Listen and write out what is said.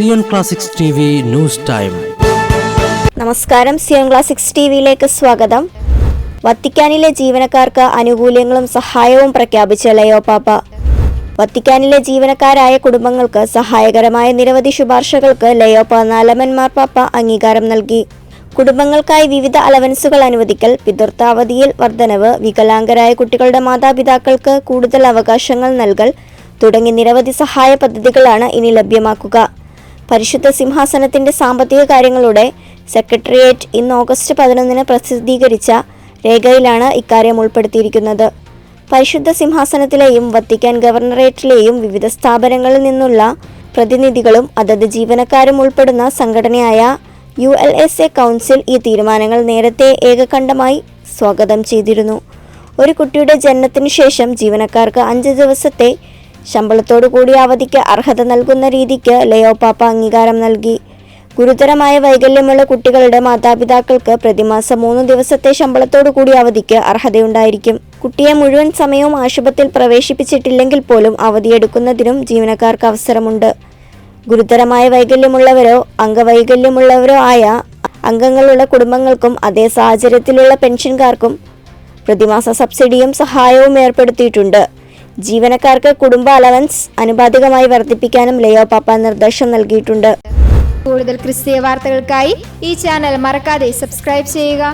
Zion classics T V news time. നമസ്കാരം. Zion classics T വിയിലേക്ക് സ്വാഗതം. വത്തിക്കാനിലെ ജീവനക്കാർക്ക് ആനുകൂല്യങ്ങളും സഹായവും പ്രഖ്യാപിച്ച ലയോ പാപ്പ. വത്തിക്കാനിലെ ജീവനക്കാരായ കുടുംബങ്ങൾക്ക് സഹായകരമായ നിരവധി ശുപാർശകൾക്ക് ലയോ പതിനാലമൻ പാപ്പ അംഗീകാരം നൽകി. കുടുംബങ്ങൾക്കായി വിവിധ അലവൻസുകൾ അനുവദിക്കൽ പിതൃത്താവധിയിൽ വർധനവ് വികലാംഗരായ കുട്ടികളുടെ മാതാപിതാക്കൾക്ക് കൂടുതൽ അവകാശങ്ങൾ നൽകൽ തുടങ്ങി നിരവധി സഹായ പദ്ധതികളാണ് ഇനി ലഭ്യമാക്കുക. പരിശുദ്ധ സിംഹാസനത്തിന്റെ സാമ്പത്തിക കാര്യങ്ങളുടെ സെക്രട്ടേറിയറ്റ് ഇന്ന് ഓഗസ്റ്റ് പതിനൊന്നിന് പ്രസിദ്ധീകരിച്ച രേഖയിലാണ് ഇക്കാര്യം ഉൾപ്പെടുത്തിയിരിക്കുന്നത്. പരിശുദ്ധ സിംഹാസനത്തിലെയും വത്തിക്കാൻ ഗവർണറേറ്റിലെയും വിവിധ സ്ഥാപനങ്ങളിൽ നിന്നുള്ള പ്രതിനിധികളും അതത് ജീവനക്കാരും ഉൾപ്പെടുന്ന സംഘടനയായ U L S A council ഈ തീരുമാനങ്ങൾ നേരത്തെ ഏകകണ്ഠമായി സ്വാഗതം ചെയ്തിരുന്നു. ഒരു കുട്ടിയുടെ ജനനത്തിനു ശേഷം ജീവനക്കാർക്ക് അഞ്ച് ദിവസത്തെ ശമ്പളത്തോടു കൂടി അവധിക്ക് അർഹത നൽകുന്ന രീതിക്ക് ലയോ പാപ്പ അംഗീകാരം നൽകി. ഗുരുതരമായ വൈകല്യമുള്ള കുട്ടികളുടെ മാതാപിതാക്കൾക്ക് പ്രതിമാസം മൂന്ന് ദിവസത്തെ ശമ്പളത്തോടു കൂടി അവധിക്ക് അർഹതയുണ്ടായിരിക്കും. കുട്ടിയെ മുഴുവൻ സമയവും ആശുപത്രിയിൽ പ്രവേശിപ്പിച്ചിട്ടില്ലെങ്കിൽ പോലും അവധിയെടുക്കുന്നതിനും ജീവനക്കാർക്ക് അവസരമുണ്ട്. ഗുരുതരമായ വൈകല്യമുള്ളവരോ അംഗവൈകല്യമുള്ളവരോ ആയ അംഗങ്ങളുള്ള കുടുംബങ്ങൾക്കും അതേ സാഹചര്യത്തിലുള്ള പെൻഷൻകാർക്കും പ്രതിമാസ സബ്സിഡിയും സഹായവും ഏർപ്പെടുത്തിയിട്ടുണ്ട്. ജീവനക്കാർക്ക് കുടുംബ അലവൻസ് അനുപാതികമായി വർദ്ധിപ്പിക്കാനും ലയോ പാപ്പ നിർദ്ദേശം നൽകിയിട്ടുണ്ട്. കൂടുതൽ ക്രിസ്തീയ വാർത്തകൾക്കായി ഈ ചാനൽ മറക്കാതെ സബ്സ്ക്രൈബ് ചെയ്യുക.